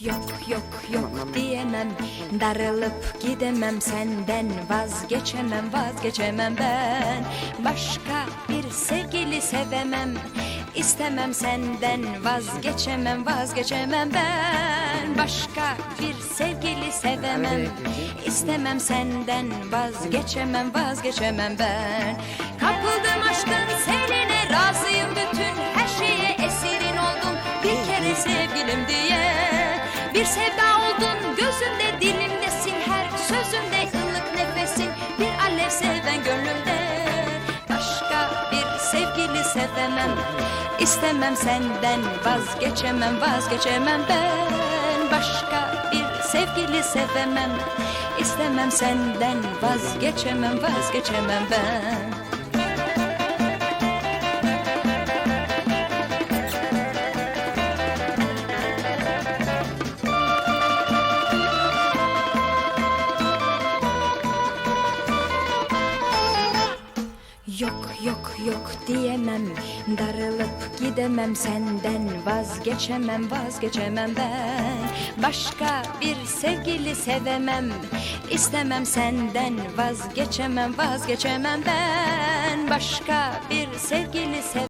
Yok yok yok diyemem. Darılıp gidemem senden. Vazgeçemem vazgeçemem ben. Başka bir sevgili sevemem. İstemem senden. Vazgeçemem vazgeçemem ben. Başka bir sevgili sevemem. İstemem senden. Vazgeçemem vazgeçemem ben. Kapıldım aşkın seline Razıyım bütün her şeye. Esirin oldum. Bir kere sevgilim diye bir sevda oldun gözümde dilimdesin her sözümde ılık nefesin. Bir alev seven gönlümde başka bir sevgili sevemem. İstemem senden vazgeçemem vazgeçemem ben. Başka bir sevgili sevemem. İstemem senden vazgeçemem vazgeçemem ben Yok yok yok diyemem. Darılıp gidemem senden. Vazgeçemem vazgeçemem ben. Başka bir sevgili sevemem. İstemem senden. Vazgeçemem vazgeçemem ben. Başka bir sevgili sevemem